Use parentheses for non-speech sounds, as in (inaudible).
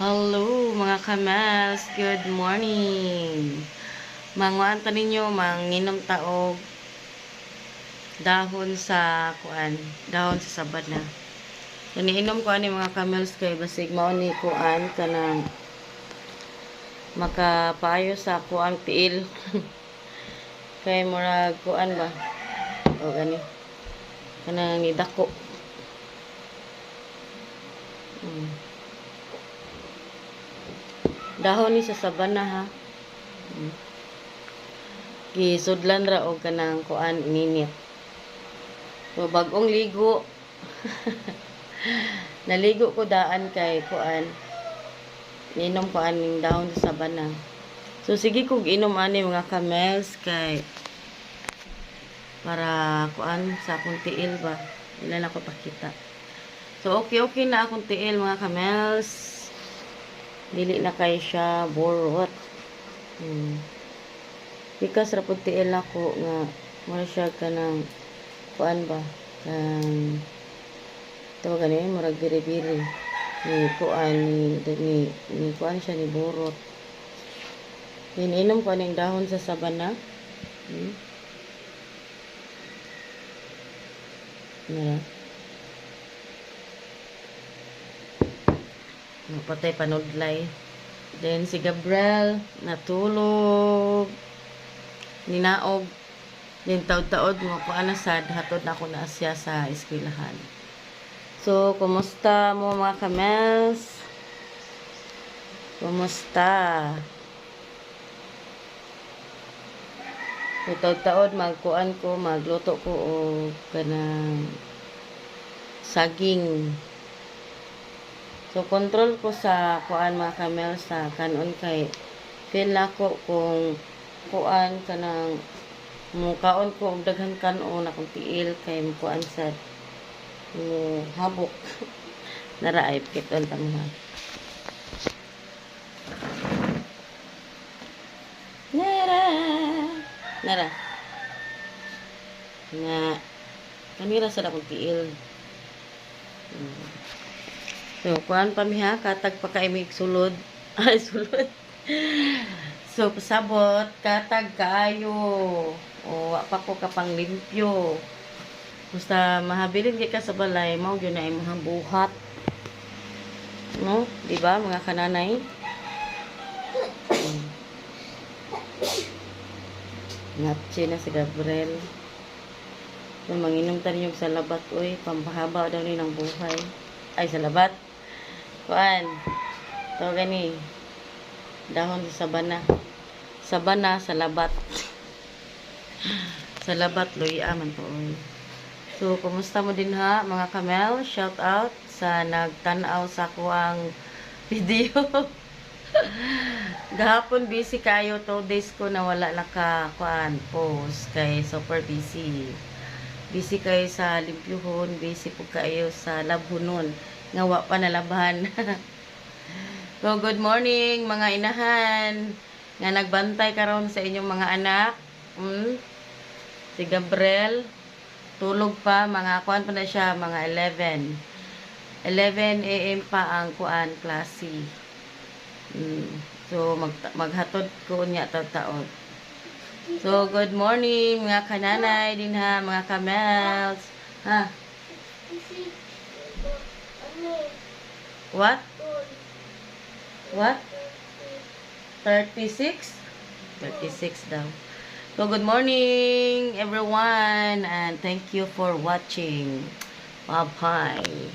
Hello mga kamels, good morning. Manguan ta ninyo manginom taog dahon sa kuan, dahon sa sabad na. Iniinom ko ani mga kamels kay basig mao ni kuan kanang makapayo sa kuan tiil. (laughs) kay murag kuan ba? O gani. Kanang ni dako. Mm. Dahon ni sa sabana ha. Mm. Gisudlan ra og kanang kuan ininit. So bagong ligo. (laughs) Naligo ko daan kay kuan. Ninom ko aning dahon sa sabana. So sige kog inom ani mga kamels kay para kuan sa akong tiil ba. Ilan ako pakita. So okay okay na akong tiil mga kamels. Dili na kay siya borot. Hmm. Bikas ra pud tiil ako nga mura siya kanang kuan ba kan tawag gani murag biri-biri ni kuan ni ni, ni kuan siya ni borot. Ininom ko ning dahon sa sabana. Hmm. Nara. Napatay panudlay. Then si Gabriel natulog. Ninaog. Then taod-taod mo ko anasad hatod na ako na siya sa eskwelahan. So, kumusta mo mga kamels? Kumusta? So, taod-taod magkuan ko, magluto ko o kanang saging. So, control ko sa kuan mga kamel sa kanon kay feel na ko kung kuan kanang mukaon ko og daghan kanon akong tiil kay mukuan sa mo habok. (laughs) Nara ay piton tamuhan. Nara. Nara. Nga kanira sa akong tiil. Hmm. So, kuan pa mi ha, katag pa kay sulod. (laughs) Ay, sulod. So, pasabot, katag kaayo. O, pa ko kapang limpyo. Basta mahabilin ka sa balay, mao gyud na imong buhat. No? Di ba, mga kananay? Natsi na si Gabriel. Kung manginom tayo sa labat, uy, pampahaba daw ni ng buhay. Ay, sa labat. Kuan. To gani. Dahon sa sabana. Sabana sa labat. (laughs) sa labat luya man to. oy. So, kumusta mo din ha, mga kamel? Shout out sa nagtanaw sa kuang (laughs) video. Gahapon busy kayo, 2 days ko na wala naka kuan post kay super busy. Busy kayo sa limpyuhon, busy po kayo sa labhunon nga wa pa nalabahan. (laughs) so, good morning mga inahan nga nagbantay karon sa inyong mga anak. Mm? Si Gabriel, tulog pa, mga kuan pa na siya, mga 11. 11 a.m. pa ang kuan klase. Mm. So, mag, maghatod ko niya taon. So, good morning mga kananay din ha, mga kamels. Ha? What? What? 36? 36 daw. So, good morning everyone and thank you for watching. Bye-bye.